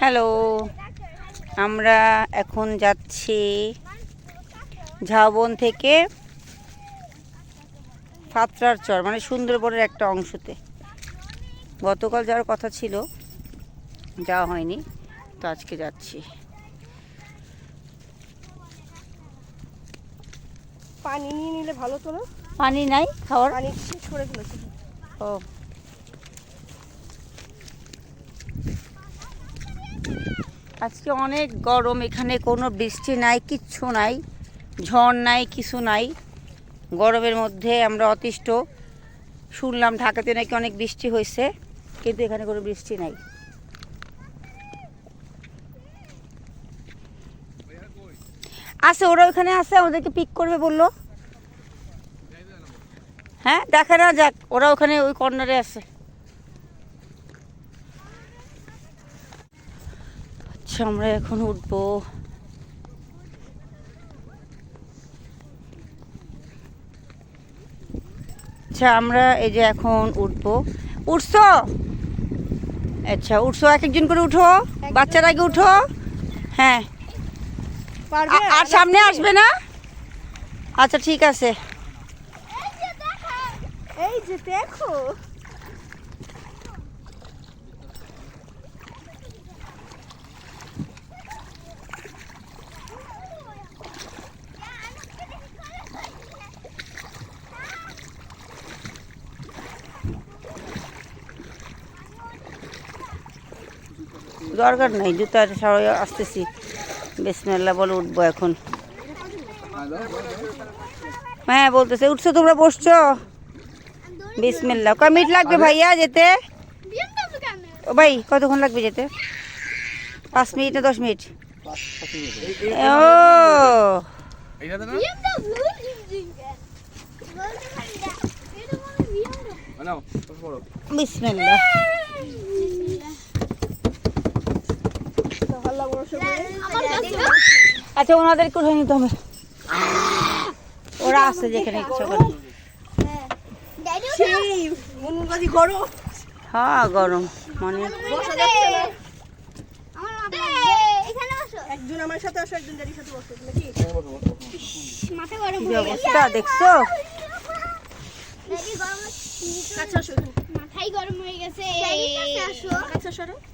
Hello আমরা এখন যাচ্ছি ঝাউবন থেকে পাত্রার চর মানে সুন্দরবনের একটা অংশতে। গতকাল যাওয়ার কথা ছিল যাওয়া হয়নি তো আজকে যাচ্ছি। পানি নিয়ে নিলে ভালো তো না? পানি নাই খাওয়ার? পানি শেষ করে ফেলেছে। ও। আজকে অনেক গরম, এখানে কোনো বৃষ্টি নাই, কিচ্ছু নাই, ঝড় নাই, কিছু নাই। গরমের মধ্যে আমরা অতিষ্ঠ। শুনলাম ঢাকাতে নাকি অনেক বৃষ্টি হয়েছে, কিন্তু এখানে কোনো বৃষ্টি নাই। আছে, ওরা ওখানে আছে, আমাদেরকে পিক করবে বলল। হ্যাঁ দেখা না যাক, ওরা ওখানে ওই কর্নারে আছে। আচ্ছা আমরা এখন উঠবো। আচ্ছা আমরা এই যে এখন উঠবো। উঠছো? আচ্ছা উঠছো এক একজন করে উঠো। বাচ্চার আগে উঠো। হ্যাঁ। আর সামনে আসবে না? আচ্ছা ঠিক আছে। এই যে দেখো। দরকার নাই জুতার সবাই আসতেছি। বিসমিল্লা বলে উঠবো এখন। হ্যাঁ বলতেছে উঠছো তোমরা বসছো? বিসমিল্লা কয় মিনিট লাগবে ভাইয়া যেতে? ও ভাই কতক্ষণ লাগবে যেতে? পাঁচ মিনিট না দশ মিনিট? ও। এইটাতে না বিসমিল্লা তো হাল্লা বড় সবাই আচ্ছা ওনাদেরকে উঠে নিতে হবে। ওরা আছে যেখানে ইচ্ছা করে হ্যাঁ গরম। মানে বসা যাচ্ছে না। একজন আমার সাথে আসো একজন ড্যাডির সাথে বসো নাকি? কি অবস্থা দেখছ? কাছে মাথায় গরম হয়ে গেছে। কাছে সরো ও গরম তো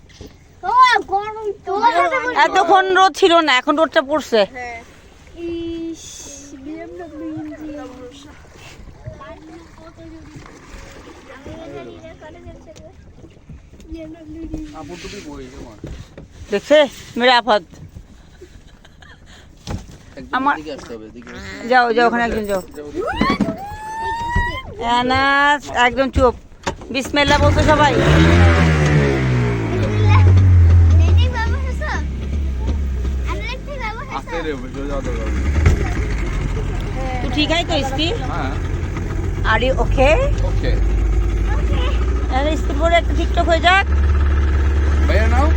এতক্ষণ রোদ ছিল না এখন রোদটা পড়ছে। দেখছে? মেরে আফাত। আমার- যাও যাও ওখানে একজন যাও। একদম চুপ। বিসমিল্লা বলতো সবাই। तू ठीक है तो इसकी হ্যাঁ আর ইউ ওকে ওকে আরে স্কুল বোর্ডে একটা টিকটক হয়ে যাক ভাইয়া নাও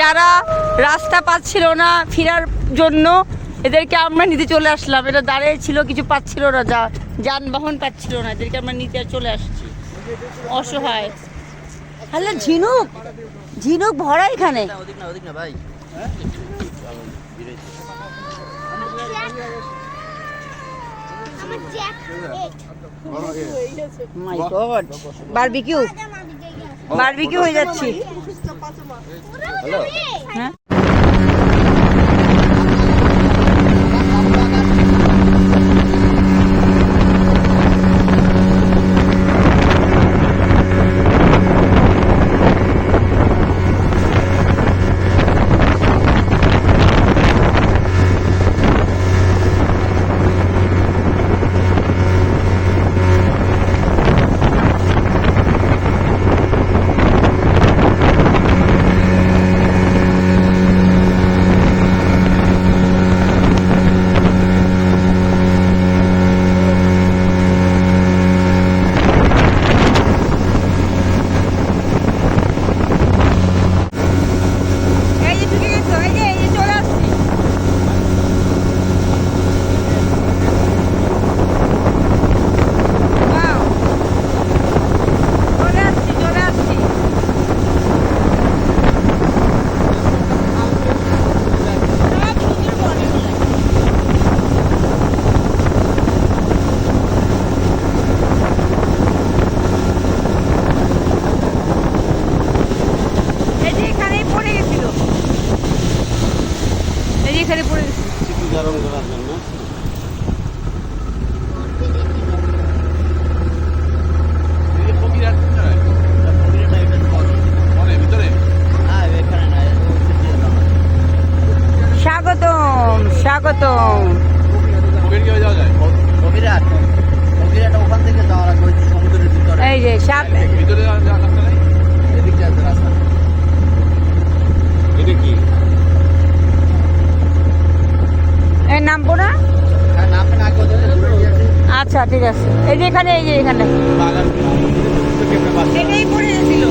যারা রাস্তা পাচ্ছিল না ফেরার জন্য এদেরকে আমরা নিতে চলে আসলাম। এটা দাঁড়িয়ে ছিল কিছু পাচ্ছিল না যা যানবাহন পাচ্ছিল না এদেরকে আমরা নিতে চলে আসছি। অসহায়। হ্যালো ঝিনুক! ঝিনুক ভরা এখানে। ওদিক না ওদিক না ভাই বারবিকিউ। বারবিকিউ হয়ে যাচ্ছি? হ্যাঁ? yarım kırar ঠিক আছে। এই যে এখানে এই যে এখানে। এটাই পড়ে গেছিল।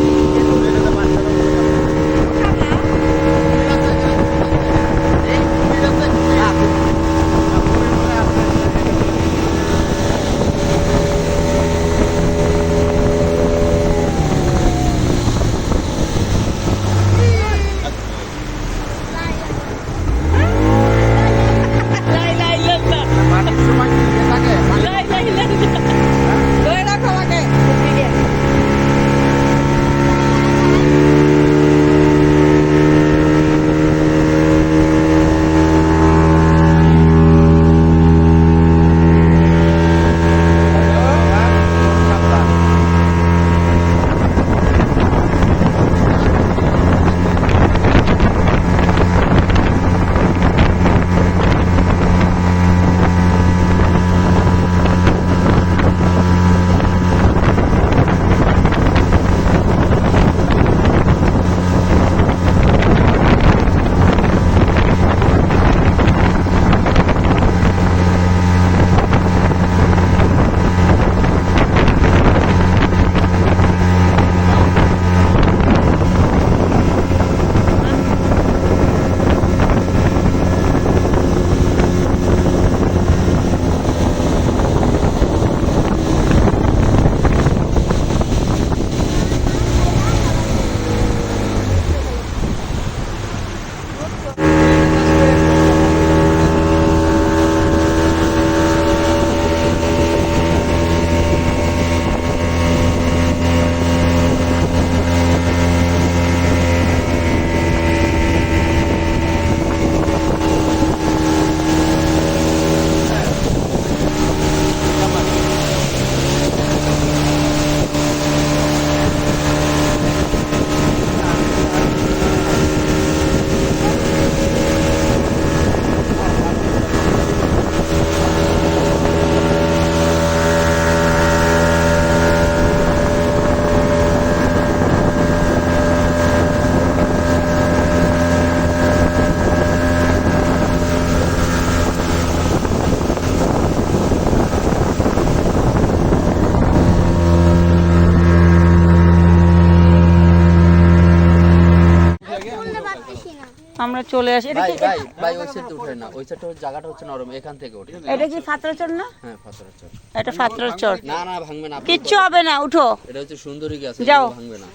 আমরা চলে আসি এটা কি ভাই ভাই ওই সাইডে উঠে না ওই সাইডটা জায়গাটা হচ্ছে নরম এখান থেকে ওঠে এটা কি ফাতরা চর না হ্যাঁ পাথরের চর এটা ফাতরা চর না না ভাঙবে না কিচ্ছু হবে না উঠো এটা হচ্ছে সুন্দরী গাছ যাও। ভাঙবে না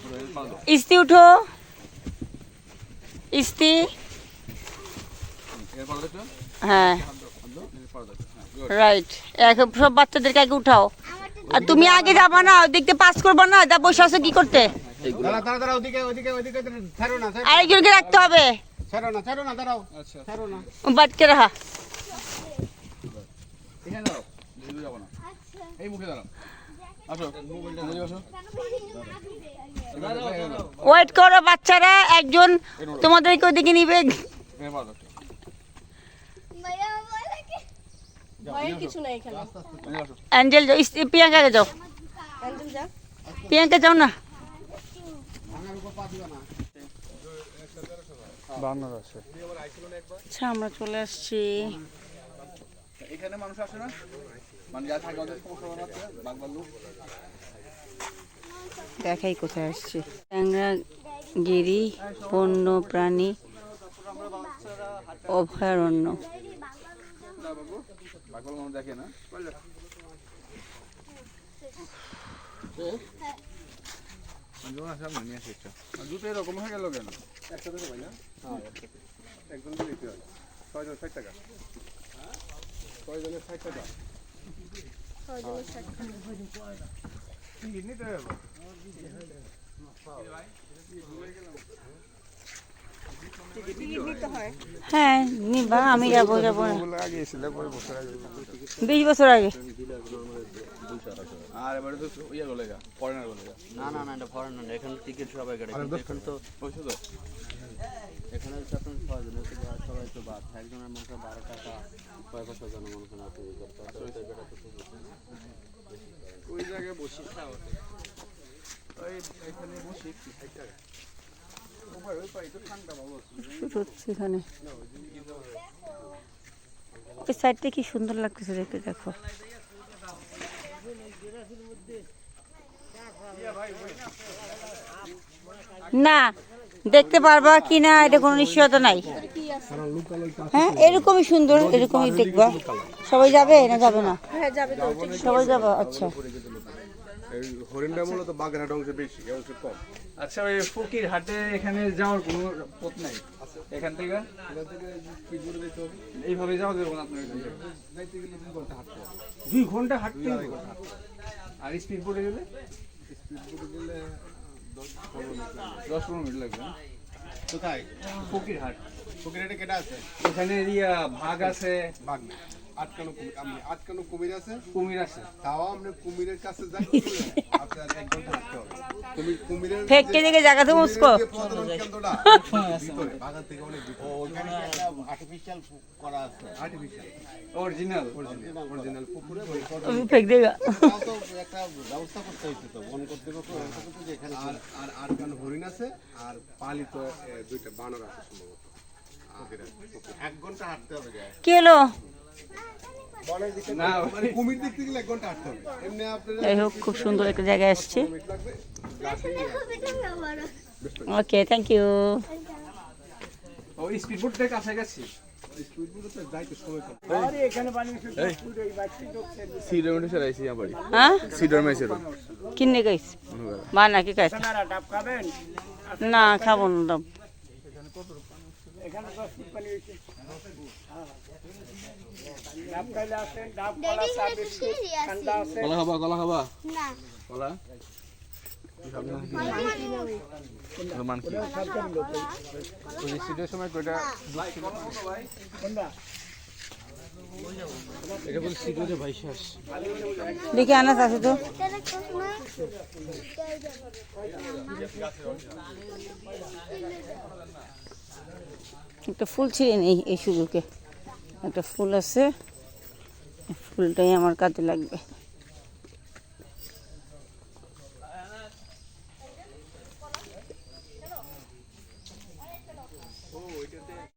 ইস্তি উঠো ইস্তি হ্যাঁ রাইট এক সব বাচ্চাদেরকে আগে উঠাও আর তুমি আগে যাবা না দিকতে পাস করবা না যা বসে আছো কি করতে আরেকজনকে রাখতে হবে ছাড়ো না ছাড়ো না দাঁড়াও। ছাড়ো না। বাটকে রাখা। এখানে দাঁড়াও যাব না। এই মুখে দাঁড়াও। ওয়েট করো বাচ্চারা একজন তোমাদেরকে ওদিকে নিবে। অ্যাঞ্জেল যাও প্রিয়াঙ্কাকে যাও। প্রিয়াঙ্কা যাও না। আচ্ছা আমরা চলে আসছি। এখানে মানুষ আসে না? মানে যা থাকে ওদের সমস্যা বাঘ ভাল্লুক দেখাই কোথায় আসছি। ট্যাংরা গিরি বন্য প্রাণী অভয়ারণ্য। দেখে না? দুটো এরকম হয়ে গেল কেন? একসাথে ভাই না? একজন দিতে হয় ছয়জন ষাট টাকা। ছয়জনের ষাট টাকা। নিতে হবে। হয়। হ্যাঁ নিবা আমি যাব যাব। বিশ বছর আগে। আর এবারে তো ইয়ে গা ফরেনার গলে গা। না না না এটা ফরেন না এখানে টিকিট সবাই কাটে কিন্তু এখানে তো বুঝছ তো। এখানে হচ্ছে আপনার ছয়জন হচ্ছে সবাই তো বাদ একজনের মনে করেন বারো টাকা মনে করেন আপনি। ওই জায়গায় বসি। ওই এখানে বসি। এখানে। ওই সাইডটা কি সুন্দর লাগতেছে দেখতে দেখো। না দেখতে পারবা কি না এটা কোনো নিশ্চয়তা নাই। হ্যাঁ এরকমই সুন্দর এরকমই দেখবা। সবাই যাবে না যাবে না? হ্যাঁ যাবে তো সবাই যাবে আচ্ছা। হরিণটা মূলত বাগেরহাট অংশে বেশি অংশে কম। আচ্ছা ওই ফকির হাটে এখানে যাওয়ার কোনো পথ নাই? এখান থেকে? এইভাবে যাওয়া যাবে না আপনার দুই ঘণ্টা হাঁটতে আর স্পিড বোটে গেলে? দশ পনেরো মিনিট লাগবে। কোথায়? ফকির হাট। ফকিরাটে কেটে আছে? এখানে ভাগ আছে। বাঘ না। আটকানো কুমির আমি আটকানো কুমির আছে। কুমির আছে। তাও আমরা কুমিরের কাছে যাই আপনার এক ঘণ্টা হাঁটতে হবে। কুমির কুমিরের ফেক কে দিকে জায়গাতে মুসকো যে ভিতরে বাগান থেকে অনেক ভিতরে। ওখানে একটা আর্টিফিশিয়াল করা আছে। আর্টিফিশিয়াল অরিজিনাল অরিজিনাল পুকুরে ওই ফেক দেগা তাও তো একটা ব্যবস্থা করতে হয়েছে তো বন করতে যে এখানে আর আর আটকানো হরিণ আছে? আর পালিত দুইটা বানর আছে সম্ভবত। এক ঘণ্টা হাঁটতে হবে কি হলো? না মানে যাই হোক খুব সুন্দর একটা জায়গায় আসছে। ওকে থ্যাংক ইউ হ্যাঁ? কিনে মা নাকি না খাব না ডাব। এখানে তো সিঁড়ি আছে কলা খাবা কলা খাবা। কলা মান সময় কয়টা দেখি আনাস আছে তো। একটা ফুল ছিঁড়ে নেই এই সুযোগে। একটা ফুল আছে। ফুলটাই আমার কাজে লাগবে।